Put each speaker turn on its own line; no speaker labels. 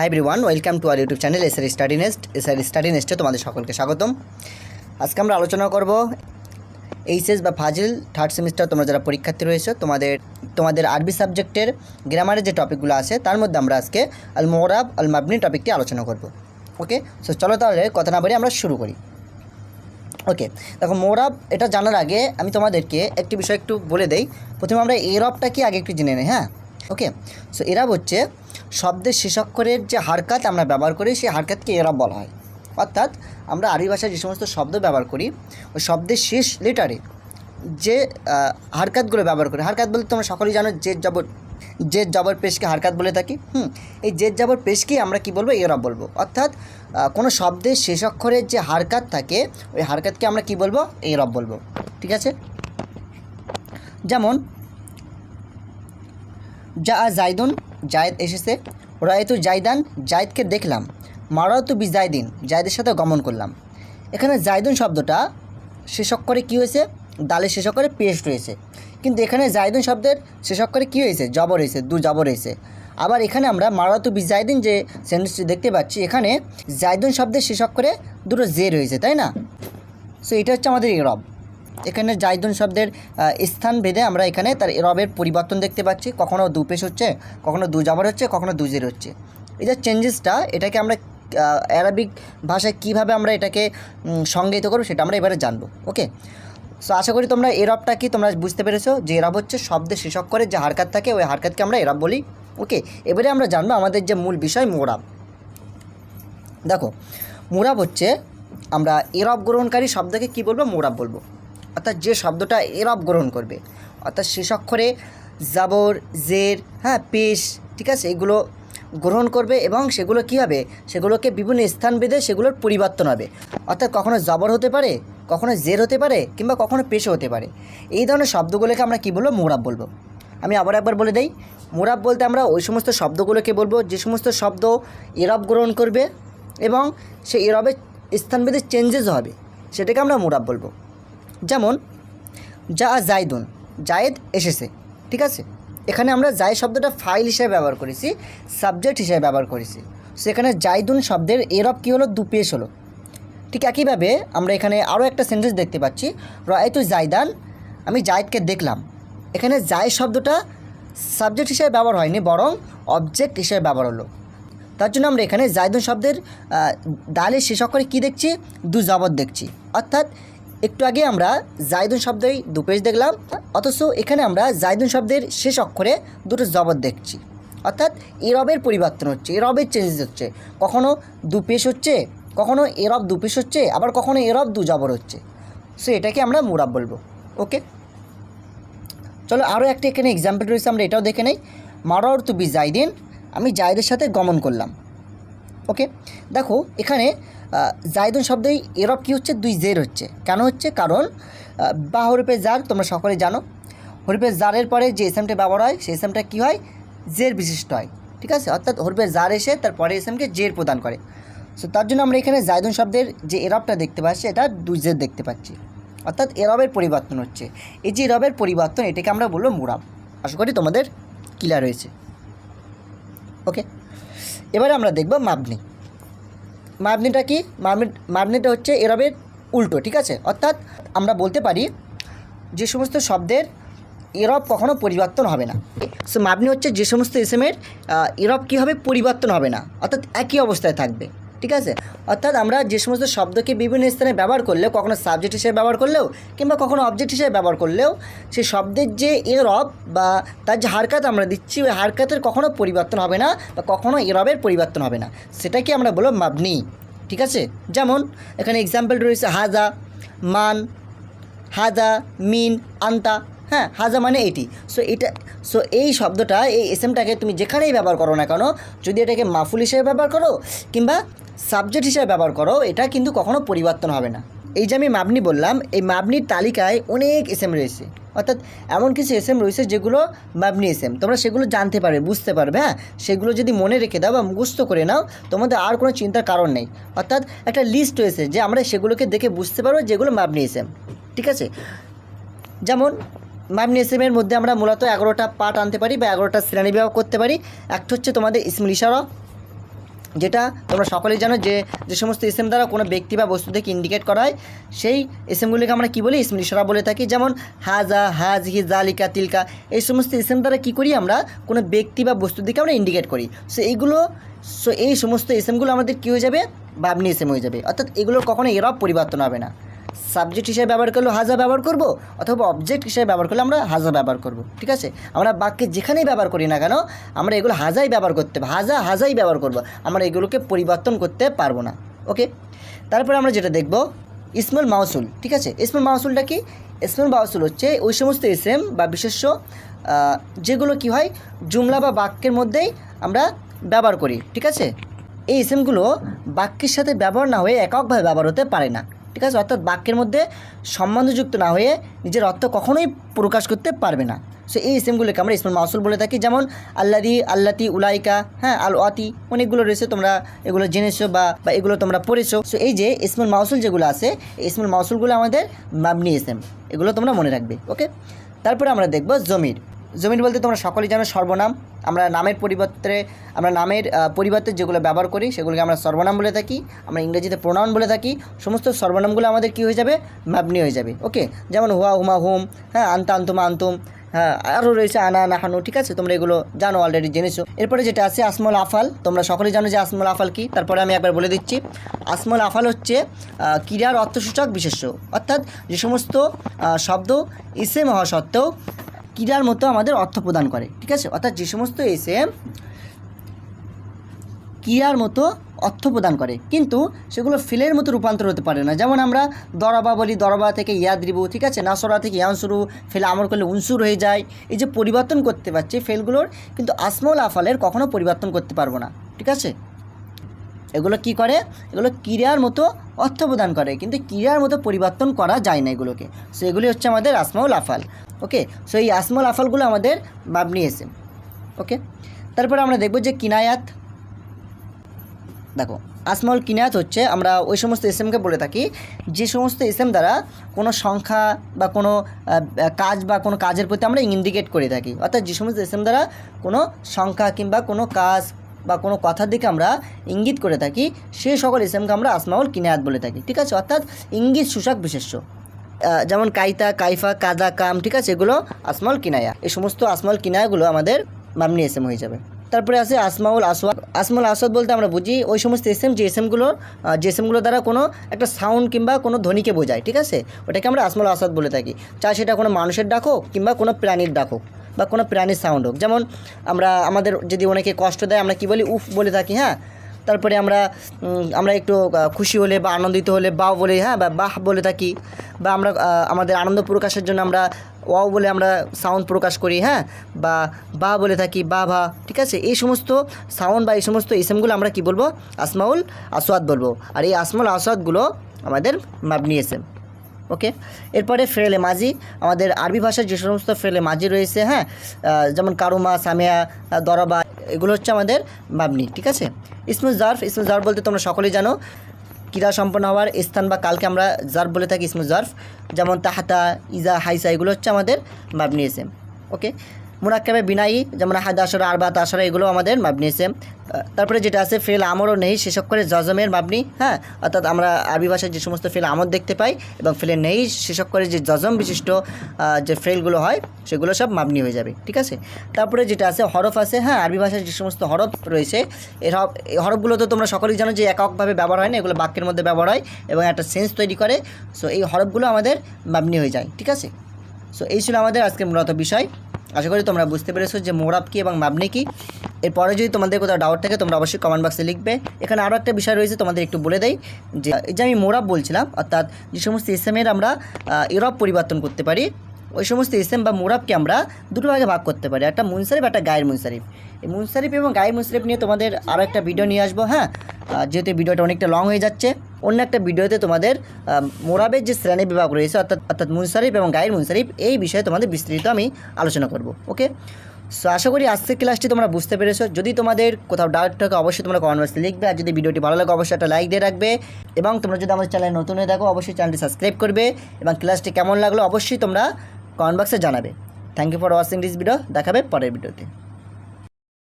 Hi everyone welcome to our YouTube channel SR study nest SR study নেস্টে তোমাদের সকলকে স্বাগতম। আজকে আমরা আলোচনা করব এইচএস বা ফাজিল থার্ড সেমিস্টার তোমরা যারা পরীক্ষার্থী রয়েছে, তোমাদের তোমাদের আরবি সাবজেক্টের গ্রামারের যে টপিকগুলো আছে, তার মধ্যে আমরা আজকে আল মোরাব আল মাবনি টপিকটি আলোচনা করব। ওকে সো চলো তাহলে কথা না বলে আমরা শুরু করি। ওকে দেখো মোরাব এটা জানার আগে আমি তোমাদেরকে একটি বিষয় একটু বলে দেই। প্রথমে আমরা এরবটা কি, আগে একটু জেনে নিই হ্যাঁ? ওকে সো এরব হচ্ছে শব্দের শেষাক্ষরের যে হারকাত আমরা ব্যবহার করি, সেই হারকাতকে এরব বলা হয়। অর্থাৎ, আমরা আরবি ভাষায় যে সমস্ত শব্দ ব্যবহার করি, ওই শব্দের শেষ লেটারে যে হারকাতগুলো ব্যবহার করি। হারকাত বলতে তোমরা সকলেই জানো, জেদ জবর জেদ জবর পেশকে হারকাত বলে থাকি। হুম, এই জেদ জবর পেশকেই আমরা কি বলব? এরব বলব। অর্থাৎ কোনো শব্দের শেষ অক্ষরের যে হারকাত থাকে, ওই হারকাতকে আমরা কি বলব? এরব বলব। ঠিক আছে? যেমন যা জাইদুন, জায়দ এসেছে। রয়েতু জাইদান, জায়দকে দেখলাম। মারাতু বি জায়দিন জায়দের সাথে গমন করলাম। এখানে জাইদুন শব্দটা শেষ অক্ষরে কী হয়েছে? দালের শেষ অক্ষরে পেস্ট রয়েছে কিন্তু এখানে জাইদুন শব্দের শেষ অক্ষরে কী হয়েছে? জবর হয়েছে, দু জবর হয়েছে। আবার এখানে আমরা মারাতু বি জায়দিন যে সেন্টেন্সটি দেখতে পাচ্ছি, এখানে জাইদুন শব্দের শেষ অক্ষরে দুটো জে রয়েছে তাই না? সো এটা হচ্ছে আমাদের এরব এখানে জাইদুন শব্দের স্থান ভেদে আমরা এখানে তার এরবের পরিবর্তন দেখতে পাচ্ছি। কখনও দু পেশ হচ্ছে কখনও দু জাবার হচ্ছে কখনও দু জের হচ্ছে। এই যে চেঞ্জেসটা এটাকে আমরা অ্যারাবিক ভাষায় কীভাবে আমরা এটাকে সংজ্ঞায়িত করব সেটা আমরা এবারে জানব ওকে সো আশা করি তোমরা এরবটা কি তোমরা বুঝতে পেরেছ? যে এরব হচ্ছে শব্দে শেষক করে যে হারকাত থাকে, ওই হারকাতকে আমরা এরব বলি ওকে এবারে আমরা জানব আমাদের যে মূল বিষয় মোরাব। দেখো, মোরাব হচ্ছে, আমরা এরব গ্রহণকারী শব্দকে কি বলব? মোরাব বলব। অর্থাৎ যে শব্দটা এরব গ্রহণ করবে। অর্থাৎ শেষ অক্ষরে জাবর, জের হ্যাঁ পেশ, ঠিক আছে, এগুলো গ্রহণ করবে এবং সেগুলো কী হবে? সেগুলোকে বিভিন্ন স্থান বেঁধে সেগুলোর পরিবর্তন হবে। অর্থাৎ কখনো জবর হতে পারে, কখনো জের হতে পারে, কিংবা কখনো পেশও হতে পারে। এই ধরনের শব্দগুলোকে আমরা কী বলব? মোরাব বলব। আমি আবার একবার বলে দেই, মোরাব বলতে আমরা ওই সমস্ত শব্দগুলোকে বলব, যে সমস্ত শব্দ এরব গ্রহণ করবে এবং সে এরবের স্থানভেদে চেঞ্জেস হবে। সেটাকে আমরা মোরাব বলব। যেমন যা জায়দুন জায়েদ এসেছে ঠিক আছে? এখানে আমরা জায় শব্দটা ফাইল হিসেবে ব্যবহার করেছি, সাবজেক্ট হিসেবে ব্যবহার করেছি। সেখানে জায়দুন শব্দের এরব কী হলো? দু পেশ হলো। ঠিক একইভাবে আমরা এখানে আরও একটা সেন্টেন্স দেখতে পাচ্ছি, রয়তু জায়দান আমি জায়দকে দেখলাম। এখানে জায় শব্দটা সাবজেক্ট হিসেবে ব্যবহার হয়নি, বরং অবজেক্ট হিসেবে ব্যবহার হলো। তার জন্য আমরা এখানে জায়দুন শব্দের দালের শেষ অক্ষরে কী দেখছি? দু জবর দেখছি। অর্থাৎ একটু আগে আমরা জায়দুন শব্দেই দু পেজ দেখলাম, অথচ এখানে আমরা জায়দুন শব্দের শেষ অক্ষরে দুটো জবর দেখছি। অর্থাৎ এরবের পরিবর্তন হচ্ছে এরবের চেঞ্জেস হচ্ছে। কখনো দু পেশ হচ্ছে, কখনো এরব দু পেশ হচ্ছে, আবার কখনো এরব দু জবর হচ্ছে। সো এটাকে আমরা মুরাব বলব ওকে চলো আরও একটা এখানে এক্সাম্পল রয়েছে, আমরা এটাও দেখে নেই। মারর তু বি জাইদিন, আমি জায়দের সাথে গমন করলাম ওকে দেখো, এখানে জায়দুন শব্দেই এরব কী হচ্ছে? দুই জের হচ্ছে। কেন হচ্ছে? কারণ বা হরিপে জার, তোমরা সকলে জানো। হরিপে জারের পরে যে এসএমটা ব্যবহার হয়, সেই এসএমটা কী হয়? জের বিশিষ্ট হয়। ঠিক আছে? অর্থাৎ হরিপে জার এসে তারপরে এসএমকে জের প্রদান করে। সো তার জন্য আমরা এখানে জায়দুন শব্দের যে এরবটা দেখতে পাচ্ছি, এটা দুই জের দেখতে পাচ্ছি। অর্থাৎ এরবের পরিবর্তন হচ্ছে। এই যে এরবের পরিবর্তন, এটাকে আমরা বলব মুরাব। আশা করি তোমাদের ক্লিয়ার হয়েছে। ওকে এবারে আমরা দেখব মাবনি। মাবনিটা কি? মাপনি মাবনিটা হচ্ছে এরবের উল্টো, ঠিক আছে? অর্থাৎ আমরা বলতে পারি যে সমস্ত শব্দের এরব কখনো পরিবর্তন হবে না। সো মাবনি হচ্ছে যে সমস্ত এসএমের এরব কী হবে পরিবর্তন হবে না। অর্থাৎ একই অবস্থায় থাকবে। ঠিক আছে? অর্থাৎ আমরা যে সমস্ত শব্দকে বিভিন্ন স্থানে ব্যবহার করলেও, কখনো সাবজেক্ট হিসেবে ব্যবহার করলেও, কিংবা কখনো অবজেক্ট হিসেবে ব্যবহার করলেও, সেই শব্দের যে এরব বা তার যে হারকাত আমরা দিচ্ছি, ওই হারকাতের কখনো পরিবর্তন হবে না বা কখনো এরবের পরিবর্তন হবে না। সেটাকে আমরা বলব মাবনি ঠিক আছে? যেমন, এখানে এক্সাম্পল রয়েছে হাজা, মান, হাজা, মিন, আন্তা। হ্যাঁ হাজা মানে এটি। সো এটা সো এই শব্দটা, এই এসএমটাকে তুমি যেখানেই ব্যবহার করো না কেন, যদি এটাকে মাফুল হিসেবে ব্যবহার করো কিংবা সাবজেক্ট হিসেবে ব্যবহার করো, এটা কিন্তু কখনো পরিবর্তন হবে না। এই যে আমি মাবনি বললাম, এই মাবনির তালিকায় অনেক এসএম রয়েছে। অর্থাৎ এমন কিছু এসএম রয়েছে যেগুলো মাবনি এসএম। তোমরা সেগুলো জানতে পারবে, বুঝতে পারবে হ্যাঁ? সেগুলো যদি মনে রেখে দাও বা মুখস্থ করে নাও, তোমাদের আর কোনো চিন্তার কারণ নেই। অর্থাৎ একটা লিস্ট রয়েছে যে আমরা সেগুলোকে দেখে বুঝতে পারব যেগুলো মাবনি এসএম। ঠিক আছে? যেমন মাবনি এসএমের মধ্যে আমরা মূলত এগারোটা পার্ট আনতে পারি বা এগারোটা শ্রেণি বিভাগ করতে পারি। একটা হচ্ছে তোমাদের ইসমুল ইশারা, যেটা তোমরা সকলেই জানো যে যে সমস্ত ইসেম দ্বারা কোনো ব্যক্তি বা বস্তু থেকে ইন্ডিকেট করা হয়, সেই ইসেমগুলিকে আমরা কী বলি? ইসম ইশারা বলে থাকি। যেমন, হাজা হাজ হি জালিকা, তিলকা, এই সমস্ত ইসেম দ্বারা কী করি আমরা? কোনো ব্যক্তি বা বস্তুর দিকে আমরা ইন্ডিকেট করি। সো এইগুলো সো এই সমস্ত ইসেমগুলো আমাদের কী হয়ে যাবে? বাবনি ইসেম হয়ে যাবে। অর্থাৎ এগুলোর কখনো এরব পরিবর্তন হবে না। সাবজেক্ট হিসেবে ব্যবহার করলে হাজা ব্যবহার করব, অথবা অবজেক্ট হিসেবে ব্যবহার করলে আমরা হাজা ব্যবহার করব, ঠিক আছে? আমরা বাক্যে যেখানেই ব্যবহার করি না কেন, আমরা এগুলো হাজাই ব্যবহার করতে হবে, হাজা, হাজাই ব্যবহার করব, আমরা এগুলোকে পরিবর্তন করতে পারব না ওকে তারপরে আমরা যেটা দেখব ইসমুল মাউসুল ঠিক আছে? ইসমুল মাউসুলটা কি? ইসমুল মাউসুল হচ্ছে ওই সমস্ত ইসেম বা বিশেষ্য যেগুলো কি হয়? জুমলা বা বাক্যের মধ্যেই আমরা ব্যবহার করি, ঠিক আছে? এই ইসেমগুলো বাক্যের সাথে ব্যবহার না হয়ে এককভাবে ব্যবহার হতে পারে না। ঠিক আছে? অর্থাৎ বাক্যের মধ্যে সম্বন্ধযুক্ত না হয়ে নিজের অর্থ কখনোই প্রকাশ করতে পারবে না। সো এই ইসেমগুলোকে আমরা ইসমুল মাসুল বলে থাকি। যেমন, আল্লাদি, আল্লাতি, উলাইকা হ্যাঁ আল ওয়াতি অনেকগুলো রয়েছে, তোমরা এগুলো জেনেছো বা বা এগুলো তোমরা পড়েছো। সো এই যে ইসমুল মাউসুল যেগুলো আছে, এই ইসমুল মাউসুলগুলো আমাদের মাবনি ইসেম এগুলো তোমরা মনে রাখবে ওকে তারপরে আমরা দেখব জমির। জমির বলতে তোমরা সকলেই জানো সর্বনাম। আমরা নামের পরিবর্তে, আমরা নামের পরিবর্তে যেগুলো ব্যবহার করি, সেগুলোকে আমরা সর্বনাম বলে থাকি, আমরা ইংরেজিতে প্রোনাউন বলে থাকি, সমস্ত সর্বনামগুলো আমাদের কী হয়ে যাবে? মাবনি হয়ে যাবে ওকে যেমন হুয়া, হুমা, হুম হ্যাঁ আন্তা, আন্তুমা, আন্তুম হ্যাঁ আরও রয়েছে আনা, নাহানু, ঠিক আছে? তোমরা এগুলো জানো অলরেডি জেনেছো। এরপরে যেটা আছে, আসমল আফাল, তোমরা সকলেই জানো যে আসমল আফাল কি? তারপরে আমি একবার বলে দিচ্ছি। আসমল আফাল হচ্ছে ক্রীড়ার অর্থসূচক বিশেষ্য। অর্থাৎ যে সমস্ত শব্দ ইসেম হওয়া সত্ত্বেও ক্রীড়ার মতো আমাদের অর্থ প্রদান করে, ঠিক আছে? অর্থাৎ যে সমস্ত এসএম ক্রিয়ার মতো অর্থ প্রদান করে, কিন্তু সেগুলো ফিলের মতো রূপান্তর হতে পারে না। যেমন আমরা দরবা বলি, দরবা থেকে ইয়াদ্রিবু ঠিক আছে? নাসরা থেকে ইয়ানসুরু ফেলে আমর করলে উনসুর হয়ে যায়। এই যে পরিবর্তন করতে পারছে ফেলগুলোর, কিন্তু আসমল আফালের কখনো পরিবর্তন করতে পারব না, ঠিক আছে? এগুলো কি করে? এগুলো ক্রিয়ার মতো অর্থ প্রদান করে, কিন্তু ক্রিয়ার মতো পরিবর্তন করা যায় না এগুলোকে। সো এগুলি হচ্ছে আমাদের আসমাউল আফাল ওকে? সো এই আসমাউল আফালগুলো আমাদের বাবনি এসে ওকে? তারপরে আমরা দেখব যে কিনায়াত। দেখো আসমাউল কিনায়াত হচ্ছে, আমরা ওই সমস্ত এসএমকে বলে থাকি, যে সমস্ত এসএম দ্বারা কোনো সংখ্যা বা কোনো কাজ বা কোনো কাজের প্রতি আমরা ইন্ডিকেট করে থাকি। অর্থাৎ যে সমস্ত এসএম দ্বারা কোনো সংখ্যা কিংবা কোনো কাজ বা কোনো কথার দিকে আমরা ইঙ্গিত করে থাকি সেই সকল এসএমকে আমরা আসমাউল কিনায়াত বলে থাকি। ঠিক আছে? অর্থাৎ ইঙ্গিত সূচক বিশেষ্য। যেমন কাইতা, কাইফা, কাদা, কাম, ঠিক আছে, এগুলো আসমাউল কিনায়া। এই সমস্ত আসমাউল কিনায়াগুলো আমাদের মামনি এসএম হয়ে যাবে। তারপরে আছে আসমাউল আসওয়াদ। আসমাউল আসওয়াদ বলতে আমরা বুঝি ওই সমস্ত এসএম, যে এসএমগুলো যে এসএমগুলো দ্বারা কোনো একটা সাউন্ড কিংবা কোনো ধ্বনিকে বোঝায়, ঠিক আছে? ওটাকে আমরা আসমাউল আসওয়াদ বলে থাকি। চাই সেটা কোনো মানুষের ডাক হোক কিংবা কোনো প্রাণীর ডাক হোক বা কোনো প্রাণীর সাউন্ড হোক। যেমন আমরা, আমাদের যদি অনেকে কষ্ট দেয়, আমরা কি বলি উফ বলে থাকি হ্যাঁ? তারপরে আমরা আমরা একটু খুশি হলে বা আনন্দিত হলে বাও বলে হ্যাঁ বা বাহ বলে থাকি, বা আমরা আমাদের আনন্দ প্রকাশের জন্য আমরা ওয়াও বলে আমরা সাউন্ড প্রকাশ করি হ্যাঁ বা বা বলে থাকি, বা ভা, ঠিক আছে? এই সমস্ত সাউন্ড বা এই সমস্ত ইসেমগুলো আমরা কি বলব? আসমাউল আসওয়াদ বলব। আর এই আসমাউল আসওয়াদগুলো আমাদের মাবনি এসেম ওকে? এরপরে ফেলে মাঝি, আমাদের আরবি ভাষার যে সমস্ত ফেলে মাঝি রয়েছে হ্যাঁ যেমন কারুমা, সামিয়া দরবা এগুলো হচ্ছে আমাদের মাবনি, ঠিক আছে? স্মুথ জার্ফ স্মুথ জার্ফ বলতে তোমরা সকলেই জানো। ক্রীড়া সম্পন্ন হওয়ার স্থান বা কালকে আমরা জার্ফ বলে থাকি ইসমু জার্ফ। যেমন তাহাতা, ইজা, হাইসা, এগুলো হচ্ছে আমাদের মাবনি এসে। ওকে? মুরাক্কাবে বিনাই, যেমন হাদ আসরা, আরবাত আসরা, এগুলো আমাদের মাবনি এসেম তারপরে যেটা আছে, ফেল আমরও নেই শেষক করে জজমের মাবনি হ্যাঁ? অর্থাৎ আমরা আরবি ভাষায় যে সমস্ত ফেল আমর দেখতে পাই এবং ফেলে নেই শেষক করে যে জজম বিশিষ্ট যে ফেলগুলো হয়, সেগুলো সব মাবনি হয়ে যাবে, ঠিক আছে? তারপরে যেটা আছে, হরফ আছে হ্যাঁ? আরবি ভাষায় যে সমস্ত হরফ রয়েছে এই হরফগুলো তো তোমরা সকলেই জানো যে এককভাবে ব্যবহার হয় না, এগুলো বাক্যের মধ্যে ব্যবহার হয় এবং একটা সেন্স তৈরি করে। সো এই হরফগুলো আমাদের মাবনি হয়ে যায়, ঠিক আছে? সো এই ছিল আমাদের আজকের মূলত বিষয়। আশা করি তোমরা বুঝতে পেরেছ যে মোরাব কী এবং মাবনি কী। এরপরে যদি তোমাদের কোথাও ডাউট থাকে, তোমরা অবশ্যই কমেন্ট বক্সে লিখবে। এখানে আরও একটা বিষয় রয়েছে, তোমাদের একটু বলে দেই যে, এই যে আমি মোরাব বলছিলাম, অর্থাৎ যে সমস্ত ইসেমের আমরা ইরব পরিবর্তন করতে পারি, ওই সমস্ত ইসেম বা মোরাবকে আমরা দুটো ভাগে ভাগ করতে পারি, একটা মুনসারিফ, একটা গায়ের মুনসারিফ। এই মুনসারিফ এবং গায়ের মুনসারিফ নিয়ে তোমাদের আরও একটা ভিডিও নিয়ে আসব হ্যাঁ? যেহেতু ভিডিওটা অনেকটা লং হয়ে যাচ্ছে। অন্য একটা ভিডিওতে তোমাদের মোরাবের যে শ্রেণি বিভাগ রয়েছে, অর্থাৎ অর্থাৎ মুনসারিফ এবং গায়ের মুনসারিফ এই বিষয়ে তোমাদের বিস্তারিত আমি আলোচনা করব ওকে সো আশা করি আজকের ক্লাসটি তোমরা বুঝতে পেরেছ। যদি তোমাদের কোথাও ডাউট থাকে, অবশ্যই তোমরা কমেন্ট বক্সে লিখবে। আর যদি ভিডিওটি ভালো লাগে, অবশ্যই একটা লাইক দিয়ে রাখবে। এবং তোমরা যদি আমাদের চ্যানেলে নতুন হয়ে থাকো, অবশ্যই চ্যানেলটি সাবস্ক্রাইব করবে। এবং ক্লাসটি কেমন লাগল, অবশ্যই তোমরা কমেন্ট বক্সে জানাবে। Thank you for watching this video দেখাবে পরের ভিডিওতে